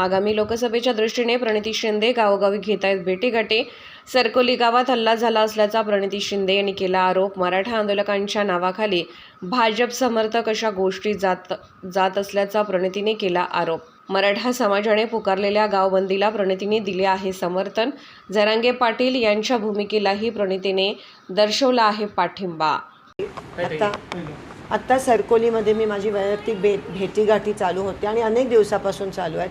आगामी लोकसभेच्या दृष्टीने प्रणिती शिंदे गावोगावी घेत आहेत भेटीगाठी. सरकोली गावात हल्ला झाला असल्याचा प्रणिती शिंदे यांनी केला आरोप. मराठा आंदोलकांच्या नावाखाली भाजप समर्थक अशा गोष्टी जात जात असल्याचा प्रणितीने केला आरोप. मराठा समाजाने पुकारलेल्या गावबंदीला प्रणितीने दिले आहे समर्थन. जरांगे पाटील यांच्या भूमिकेलाही प्रणितीने दर्शवला आहे पाठिंबा. आता आत्ता सरकोलीमध्ये मी माझी वैयक्तिक भे भेटीगाठी चालू होते आणि अनेक दिवसापासून चालू आहेत.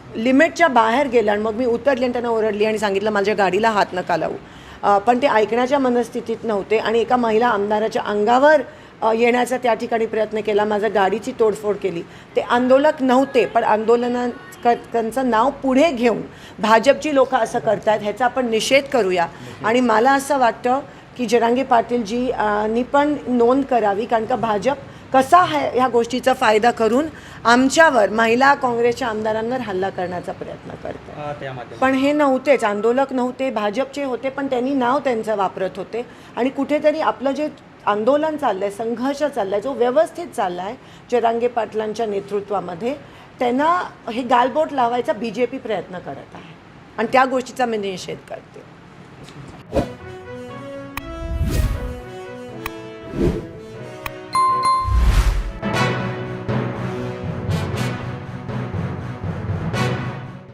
लिमिटच्या बाहेर गेलं आणि मग मी उतरली आणि त्यांना ओरडली आणि सांगितलं माझ्या गाडीला हात नका लावू. पण ते ऐकण्याच्या मनस्थितीत नव्हते आणि एका महिला आमदाराच्या अंगावर येण्याचा त्या ठिकाणी प्रयत्न केला. माझ्या गाडीची तोडफोड केली. ते आंदोलक नव्हते पण आंदोलना त्यांचं नाव पुढे घेऊन भाजपची लोक असं करतात ह्याचा आपण निषेध करूया. आणि मला असं वाटतं की जरांगे पाटीलजी नी पण नोंद करावी कारण का भाजप कसा आहे ह्या गोष्टीचा फायदा करून आमच्यावर महिला काँग्रेसच्या आमदारांवर हल्ला करण्याचा प्रयत्न करते पण हे नव्हतेच आंदोलक नव्हते भाजपचे होते पण त्यांनी नाव त्यांचं वापरत होते. आणि कुठेतरी आपलं जे आंदोलन चाललं आहे संघर्ष चालला आहे जो व्यवस्थित चालला आहे जरांगे पाटलांच्या नेतृत्वामध्ये त्यांना हे गालबोट लावायचा बी जे पी प्रयत्न करत आहे. आणि त्या गोष्टीचा मी निषेध करते.